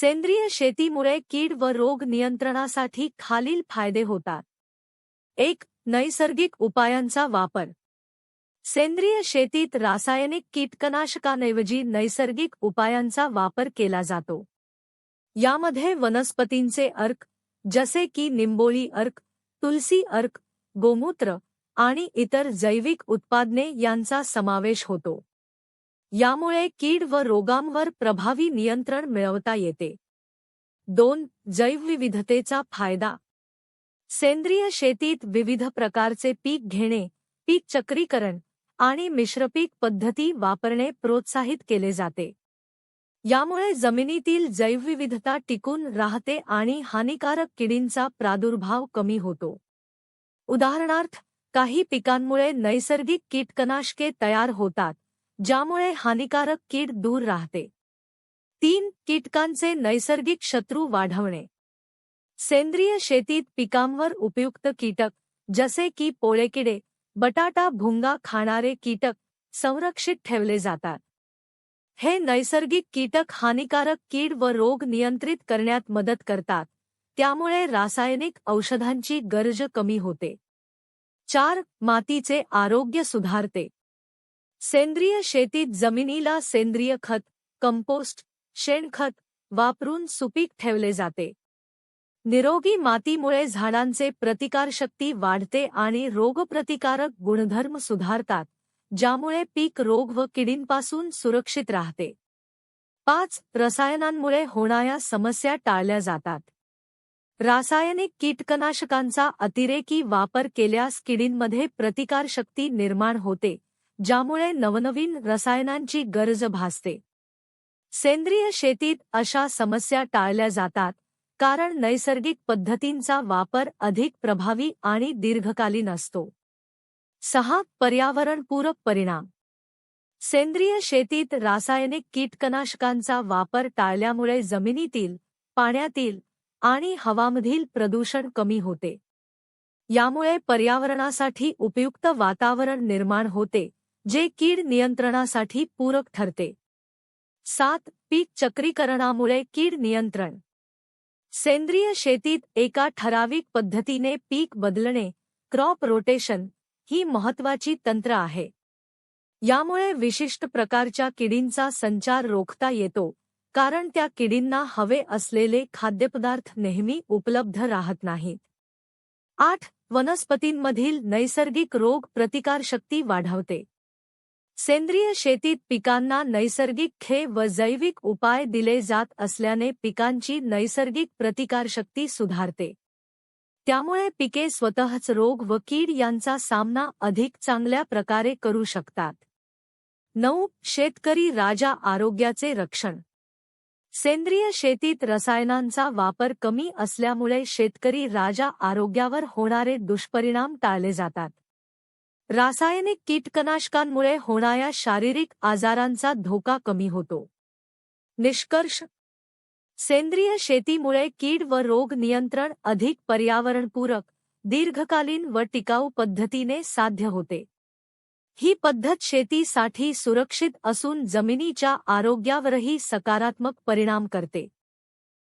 सेंद्रिय शेतीमुळे कीड व रोग नियंत्रणासाठी खालील फायदे होतात. एक नैसर्गिक उपायांचा वापर. सेंद्रिय शेतीत रासायनिक कीटकनाशकांऐवजी नैसर्गिक उपायांचा वापर केला जातो. यामध्ये वनस्पतींचे अर्क जसे की निंबोळी अर्क तुलसी अर्क गोमूत्र आणि इतर जैविक उत्पादने यांचा समावेश होतो. यामुळे कीड व रोगांवर प्रभावी नियंत्रण मिळवता येते. दोन जैवविविधतेचा फायदा. सेंद्रिय शेतीत विविध प्रकारचे पीक घेणे पीक चक्रीकरण आणि मिश्रपीक पद्धती वापरणे प्रोत्साहित केले जाते. यामुळे जमिनीतील जैवविविधता टिकून राहते आणि हानिकारक किडींचा प्रादुर्भाव कमी होतो. उदाहरणार्थ काही पिकांमुळे नैसर्गिक कीटकनाशके तयार होतात. ज्यामुळे हानिकारक कीड दूर राहते. तीन कीटकांचे नैसर्गिक शत्रू वाढवणे. सेंद्रिय शेतीत पिकांवर उपयुक्त कीटक जसे की पोळेकिडे बटाटा भुंगा खाणारे कीटक संरक्षित ठेवले जातात. हे नैसर्गिक कीटक हानिकारक कीड व रोग नियंत्रित करण्यात मदत करतात. त्यामुळे रासायनिक औषधांची गरज कमी होते. चार मातीचे आरोग्य सुधारते. सेंद्रिय शेतीत जमिनीला सेंद्रिय खत कंपोस्ट शेणखत वापरून सुपीक ठेवले जाते. निरोगी मातीमुळे झाडांचे प्रतिकारशक्ती वाढते आणि रोगप्रतिकारक गुणधर्म सुधारतात ज्यामुळे पीक रोग व किडींपासून सुरक्षित राहते. पाच रसायनांमुळे होणाऱ्या समस्या टाळल्या जातात. रासायनिक कीटकनाशकांचा अतिरेकी वापर केल्यास किडींमध्ये प्रतिकारशक्ती निर्माण होते ज्यामुळे नवनवीन रसायनांची गरज भासते. सेंद्रिय शेतीत अशा समस्या टाळल्या जातात कारण नैसर्गिक पद्धतींचा वापर अधिक प्रभावी आणि दीर्घकालीन असतो. सहा पर्यावरणपूरक परिणाम. सेंद्रिय शेतीत रासायनिक कीटकनाशकांचा वापर टाळल्यामुळे जमिनीतील पाण्यातील आणि हवामधील प्रदूषण कमी होते. यामुळे पर्यावरणासाठी उपयुक्त वातावरण निर्माण होते. जे कीड नियंत्रणासाठी पूरक ठरते. सात पीक चक्रीकरणामुळे कीड नियंत्रण. सेंद्रिय शेतीत एका ठराविक पद्धतीने पीक बदलणे क्रॉप रोटेशन ही महत्वाची तंत्र आहे. यामुळे विशिष्ट प्रकारच्या किडींचा संचार रोखता येतो कारण त्या किडींना हवे असलेले खाद्यपदार्थ नेहमी उपलब्ध राहत नाहीत. आठ वनस्पतींमधील नैसर्गिक रोग प्रतिकारशक्ती वाढवते. सेंद्रिय शेतीत पिकांना नैसर्गिक खे व जैविक उपाय दिले जात असल्याने पिकांची नैसर्गिक प्रतिकारशक्ती सुधारते. त्यामुळे पिके स्वतःच रोग व कीड यांचा सामना अधिक चांगल्या प्रकारे करू शकतात. नऊ शेतकरी राजा आरोग्याचे रक्षण. सेंद्रिय शेतीत रसायनांचा वापर कमी असल्यामुळे शेतकरी राजा आरोग्यावर होणारे दुष्परिणाम टाळले जातात. रासायनिक कीटकनाशकांमुळे होणाऱ्या शारीरिक आजारांचा धोका कमी होतो. निष्कर्ष सेंद्रिय शेतीमुळे कीड व रोग नियंत्रण अधिक पर्यावरणपूरक दीर्घकालीन व टिकाऊ पद्धतीने साध्य होते. ही पद्धत शेतीसाठी सुरक्षित असून जमिनीच्या आरोग्यावरही सकारात्मक परिणाम करते.